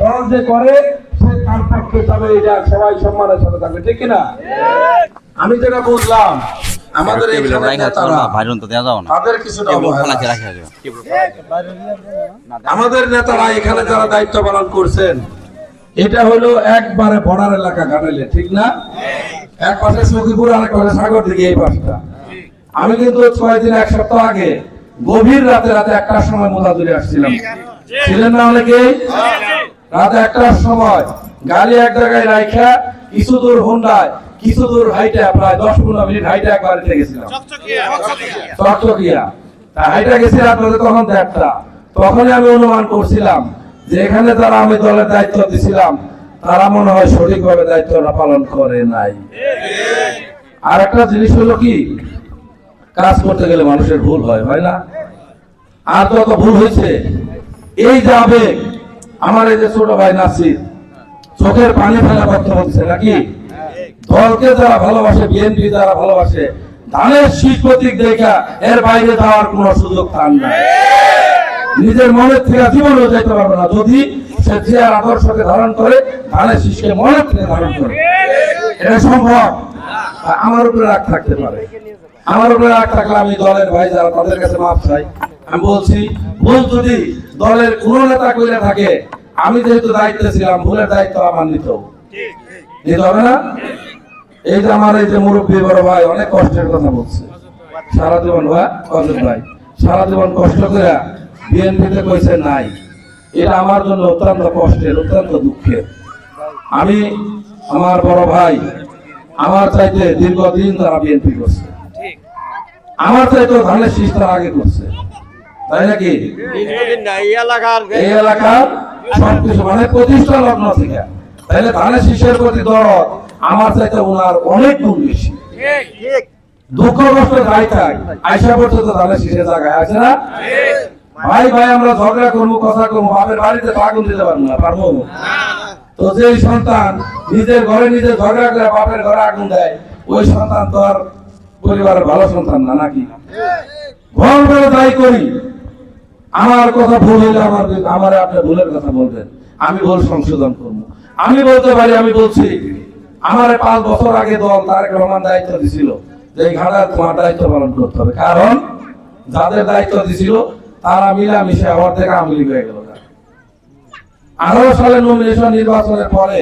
দল যে করে সে তার পক্ষে যাবে এটা সবাই সম্মানের সাথে থাকবে ঠিক কিনা? আমি যেটা বুঝলাম আমাদের তাদের কিছুটা আমাদের নেতারা এখানে যারা দায়িত্ব পালন করছেন এটা হলো একবারে বর্ডার এলাকা ঘাটাইলে ঠিক না? এক পাশে সখীপুর আর এক পাশে সাগর দিকে এই পাশটা। আমি কিন্তু ছয় দিন এক সপ্তাহ আগে গভীর রাতে রাতে একটার সময় মোদাদুরে আসছিলাম। ছিলেন না অনেকেই রাতে একটার সময় গাড়ি এক জায়গায় রাইখা কিছু দূর হোন্ডায় কিছু দূর হাইটে প্রায় দশ পনেরো মিনিট হাইটে এক বাড়িতে গেছিলাম। চকচকিয়া তা হাইটা গেছি আপনাদের তখন দেড়টা। তখনই আমি অনুমান করছিলাম যে এখানে যারা আমি দলের দায়িত্ব দিছিলাম তারা মনে হয় সঠিকভাবে দায়িত্বটা পালন করে নাই। আর একটা জিনিস হলো কি? কাজ করতে গেলে মানুষের ভুল হয় হয় না? আর যত ভুল হয়েছে এই যে আবেগ, আমার এই যে ছোট ভাই নাসির, চোখের পানি ফেলা করতে হচ্ছে নাকি? দলকে যারা ভালোবাসে, বিএনপি যারা ভালোবাসে, ধানের শীষ প্রতীক দেখা, এর বাইরে যাওয়ার কোন সুযোগ তার নাই। নিজের মনের থেকে জীবনেও যেতে পারবে না। যদি সে জিয়ার আদর্শকে ধারণ করে, ধানের শীষকে মনের থেকে ধারণ করে। এটা সম্ভব? আমার উপরে রাগ থাকতে পারে। আমার উপরে রাগ থাকলে আমি দলের ভাই যারা তাদের কাছে মাপ চাই, আমি বলছি ভুল যদি দলের কোন নেতা কইলে থাকে, আমি যেহেতু দায়িত্বে ছিলাম, ভুলের দায়িত্ব আমার নিত নিতে হবে না? এই যে আমার এই যে মুরব্বী বড় ভাই, অনেক কষ্টের কথা বলছে। সারা জীবন ভাই অজিত ভাই, সারা জীবন কষ্ট করে বিএনপিতে কইছে নাই। এটা আমার জন্য অত্যন্ত কষ্টের, অত্যন্ত দুঃখের। আমি, আমার বড় ভাই, আমার চাইতে দীর্ঘদিন তারা বিএনপি করছে। আমার চাইতে ধানের শীষ তারা আগে করছে। তাই নাকি? এই এলাকার সবকিছু মানে প্রতিষ্ঠা লগ্ন থেকে। তাহলে ধানের শীষের প্রতি দরদ আমার চাইতে ওনার অনেক গুণ বেশি। দুঃখ কষ্ট যাই থাক আইসা পর্যন্ত ধানের শীষের জায়গায় আছে না? ভাই ভাই আমরা ঝগড়া করব কথা করব বাপের বাড়িতে আগুন দিতে পারব না পারব? তো যে সন্তান নিজের ঘরে নিজে ঝগড়া করে বাপের ঘরে আগুন দেয় ওই সন্তান তো আর পরিবারের ভালো সন্তান না নাকি? করে তাই করি আমার কথা ভুল হইলে আমার আমার আপনি ভুলের কথা বলবেন। আমি ভুল সংশোধন করব। আমি বলতে পারি, আমি বলছি, আমার পাঁচ বছর আগে দল তারেক রহমান দায়িত্ব দিছিল যে ঘাটার তোমার দায়িত্ব পালন করতে হবে। কারণ যাদের দায়িত্ব দিছিল, তারা মিলামিশে আমার থেকে আমলি হয়ে গেল। আঠারো সালে নমিনেশন নির্বাচনের পরে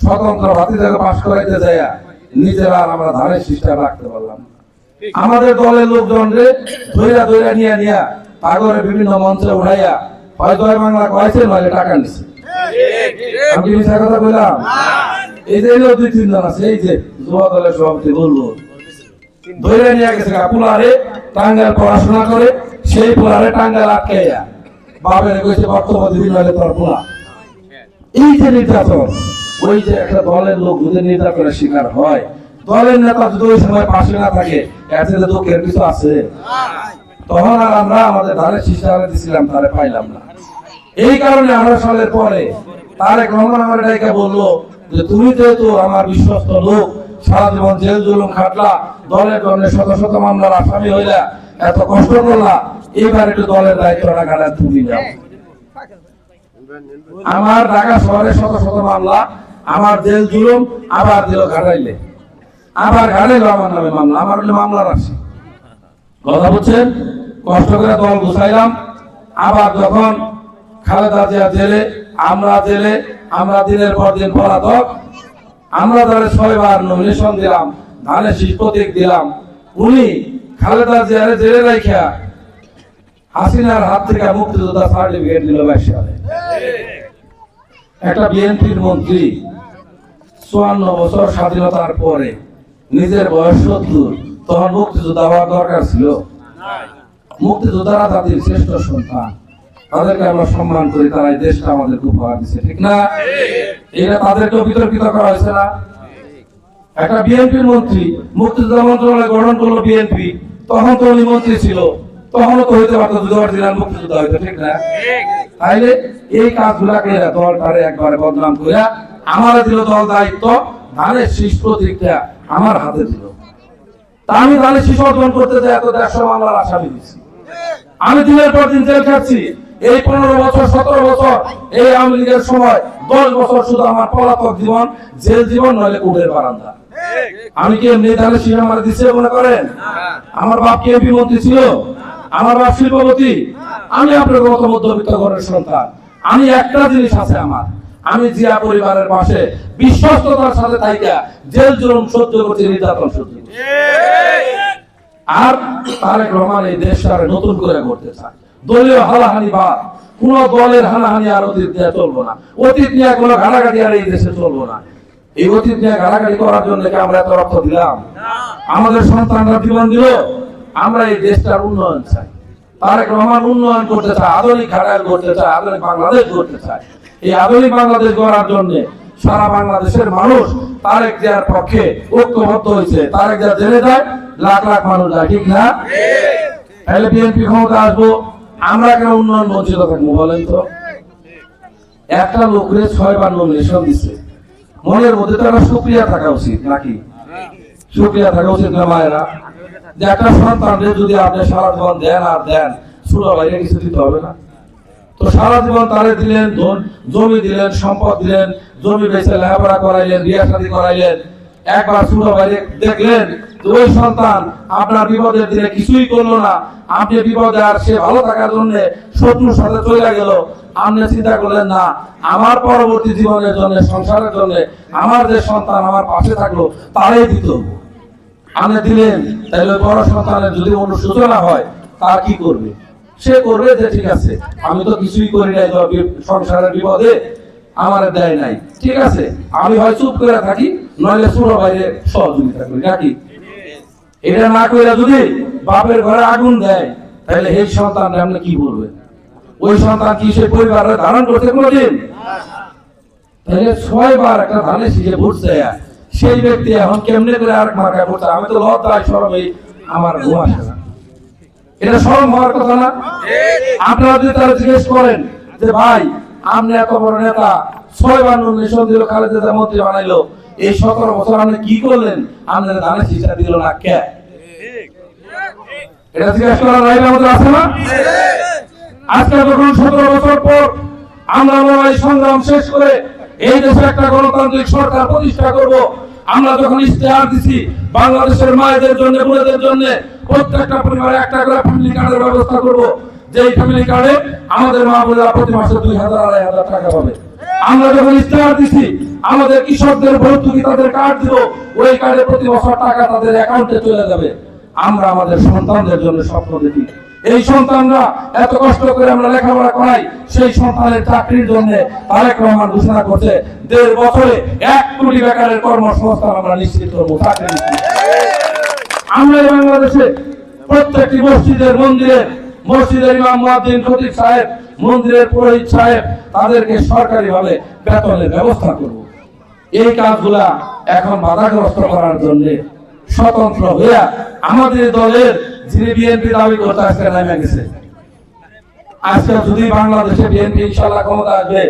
স্বতন্ত্র ভাতি থেকে পাশ করাইতে যায় নিজেরা আর আমরা ধানের সিস্টেম রাখতে পারলাম আমাদের দলের লোকজন রে ধৈরা ধৈরা নিয়ে নিয়া পাগরে বিভিন্ন মঞ্চে উঠাইয়া হয় জয় বাংলা কয়েছে নইলে টাকা নিছে। আমি মিথ্যা কথা বললাম এই যে দুই তিনজন আছে, এই যে যুব দলের সভাপতি বলব ধৈরা নিয়ে গেছে পুলারে টাঙ্গাল পড়াশোনা করে, সেই পুলারে টাঙ্গাল আটকাইয়া। বাবের কইছে বক্তব্য দিবি নইলে তোর পুলা। এই যে নির্যাতন, ওই যে একটা দলের লোক যদি নির্যাতনের শিকার হয়, দলের নেতা যদি ওই সময় পাশে না থাকে এর দুঃখের কিছু আছে। তখন আর আমরা আমাদের ধানের শিশারে দিছিলাম তারে পাইলাম না। এই কারণে আঠারো সালের পরে তারেক রহমান আমার ডাইকে বলল যে, তুমি যেহেতু আমার বিশ্বস্ত লোক, সারা জীবন জেল, জুলুম, খাটলা, দলের জন্য শত শত মামলার আসামি হইলা, এত কষ্ট করলা, এবার একটু দলের দায়িত্বটা কাটা তুমি যাও আমার। ঢাকা শহরে শত শত মামলা, আমার জেল, জুলুম, আবার দিল ঘাটাইলে। আবার ঘাটাইলো আমার নামে মামলা, আমার হলে মামলা রাখছি। কথা বুঝছেন? কষ্ট করে দল গুছাইলাম। আবার যখন খালেদা জিয়া জেলে, আমরা জেলে, আমরা দিনের পর দিন পলাতক, আমরা তাহলে ছয়বার নমিনেশন দিলাম ধানের শীষ প্রতীক দিলাম। উনি খালেদা জিয়ারে জেলে রাইখা হাসিনার হাত থেকে মুক্তিযোদ্ধা সার্টিফিকেট দিল বাইশ একটা বিএনপির মন্ত্রী চুয়ান্ন বছর স্বাধীনতার পরে নিজের বয়স সত্তর, তখন মুক্তিযোদ্ধা হওয়ার দরকার ছিল। মুক্তিযোদ্ধারা জাতির শ্রেষ্ঠ সন্তান। তাদেরকে আমরা সম্মান করি, তারা এই দেশটা আমাদেরকে উপহার দিচ্ছে ঠিক না? এটা তাদেরকেও বিতর্কিত করা হয়েছে না? একটা বিএনপির মন্ত্রী মুক্তিযোদ্ধা মন্ত্রণালয় গঠন করল বিএনপি, তখন তো উনি মন্ত্রী ছিল, তখনও তো হইতে পারতো দুবার জেলার মুক্তিযোদ্ধা হইতো, ঠিক না? তাইলে এই কাজগুলাকে দল তারে একবারে বদনাম করিয়া আমার দিল দল দায়িত্ব, ধানের শীষ প্রতীকটা আমার হাতে দিল। তা আমি ধানের শীষ অর্জন করতে যাই এত দেড়শো মামলার আসামি দিছি। আমি দিনের পর দিন জেল খাচ্ছি এই পনেরো বছর, সতেরো বছর, এই আওয়ামী লীগের সময় দশ বছর শুধু আমার পলাতক জীবন, জেল জীবন, নইলে কুটের বারান্দা। আমি কি এমনি তাহলে সীমা মারা দিচ্ছে মনে করেন? আমার বাপ কি এমপি মন্ত্রী ছিল? আমার বাপ শিল্পপতি? আমি আপনার মতো মধ্যবিত্ত ঘরের সন্তান। আমি একটা জিনিস আছে আমার। আমি জিয়া পরিবারের পাশে বিশ্বস্ততার সাথে থাইকা জেল জুলুম সহ্য করছি, নির্যাতন সহ্য। আর তারেক রহমান এই দেশটারে নতুন করে করতে চায়। দলীয় হানাহানি বা কোন দলের হানাহানি আর অতীত নিয়ে চলবো না। অতীত নিয়ে কোনো ঘাটাঘাটি আর এই দেশে চলবো না। এই অতীত নিয়ে ঘাটাঘাটি করার জন্য কি আমরা এত রক্ত দিলাম? আমাদের সন্তানরা জীবন দিল আমরা এই দেশটার উন্নয়ন চাই। তারেক রহমান উন্নয়ন করতে চায় আধুনিক ঘাটাঘাট করতে চায় আধুনিক বাংলাদেশ করতে চায়। এই আধুনিক বাংলাদেশ গড়ার জন্য সারা বাংলাদেশের মানুষ তারেক জিয়ার পক্ষে ঐক্যবদ্ধ হয়েছে। তারেক জিয়া জেনে যায় লাখ লাখ মানুষ যায়, ঠিক না? তাহলে বিএনপি ক্ষমতা আসব, আমরা কেন উন্নয়ন বঞ্চিত থাকব বলেন তো? একটা লোকরে ছয় বার নমিনেশন দিচ্ছে মনের মধ্যে তো একটা সুক্রিয়া থাকা উচিত, নাকি? সুক্রিয়া থাকা উচিত না মায়েরা? যে একটা সন্তানদের যদি আপনি সারা জীবন দেন আর দেন, ছোট বাইরে কিছু দিতে হবে না। তো সারা জীবন তারে দিলেন জমি দিলেন, সম্পদ দিলেন, জমি বেচে লেখাপড়া করাইলেন, বিয়ে শাদী করাইলেন। একবার ছোট বাইরে দেখলেন ওই সন্তান আপনার বিপদের দিনে কিছুই করল না। আপনি বিপদে আর সে ভালো থাকার জন্য শত্রুর সাথে চলে গেল। আপনি চিন্তা করলেন, না, আমার পরবর্তী জীবনের জন্য, সংসারের জন্য আমার যে সন্তান আমার পাশে থাকল, তারাই দিত। আপনি দিলেন, তাহলে বড় সন্তানের যদি অনুশোচনা হয়, তার কি করবে? সে করবে যে, ঠিক আছে, আমি তো কিছুই করি নাই সংসারের বিপদে আমার দেয় নাই। ঠিক আছে, আমি হয় চুপ করে থাকি, নইলে ছোট বাইরে সহযোগিতা করি। নাকি? এটা না কইরা যদি বাপের ঘরে আগুন দেয় তাহলে এই সন্তান আপনি কি বলবে ওই সন্তান কি সে পরিবারে ধারণ করতে কোনোদিন? তাহলে ছয়বার একটা ধানের শীষে ভোট দেয়। সেই ব্যক্তি এখন কেমনে করে আর মার্কায় ভোট আমি তো লজ্জায় সরম এই আমার ঘুম আসে না। এটা সরম হওয়ার কথা না? আপনারা যদি তারা জিজ্ঞেস করেন যে ভাই আপনি এত বড় নেতা ছয়বার নমিনেশন দিল খালেদা জিয়া মন্ত্রী বানাইলো। এই সতেরো বছর আপনি কি করলেন? আপনার ধানের শীষটা দিল না, কে? এটা করার রাইট আমাদের আছে না? আজকে সতেরো বছর পর আমরা লড়াই সংগ্রাম শেষ করে এই দেশে একটা গণতান্ত্রিক সরকার প্রতিষ্ঠা করব। আমরা যখন ইশতেহার দিছি বাংলাদেশের মায়েদের জন্য, বোনেদের জন্য, প্রত্যেকটা পরিবারে একটা করে ফ্যামিলি কার্ডের ব্যবস্থা করব। যেই ফ্যামিলি কার্ডে আমাদের মা বোনেরা প্রতি মাসে দুই হাজার, আড়াই হাজার টাকা পাবে। আমরা যখন ইশতেহার দিছি, আমাদের কৃষকদের ভর্তুকি তাদের কার্ড দিব। ওই কার্ডে প্রতি বছর টাকা তাদের অ্যাকাউন্টে চলে যাবে। আমরা আমাদের সন্তানদের জন্য স্বপ্ন দেখি। এই সন্তানরা এত কষ্ট করে আমরা লেখাপড়া করাই, সেই সন্তানের চাকরির জন্য তারেক রহমান ঘোষণা করছে, দেড় বছরে এক কোটি বেকারের কর্মসংস্থান আমরা নিশ্চিত করব, চাকরি আমরা বাংলাদেশে প্রত্যেকটি মসজিদের মন্দিরের মসজিদের ইমাম মুয়াজ্জিন খতিব সাহেব, মন্দিরের পুরোহিত সাহেব, তাদেরকে সরকারি ভাবে বেতনের ব্যবস্থা করব। এই কাজগুলা এখন বাধাগ্রস্ত করার জন্য স্বতন্ত্র হইয়া আমাদের দলের যিনি বিএনপি দাবি করতে আজকে নামে গেছে। আজকে যদি বাংলাদেশে বিএনপি ইনশাল্লাহ ক্ষমতা আসবে,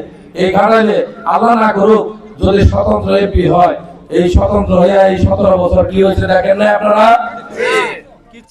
এই ঘাটাইলে আল্লাহ না করুক, যদি স্বতন্ত্র এমপি হয়, এই স্বতন্ত্র হইয়া এই সতেরো বছর কি হয়েছে দেখেন না আপনারা?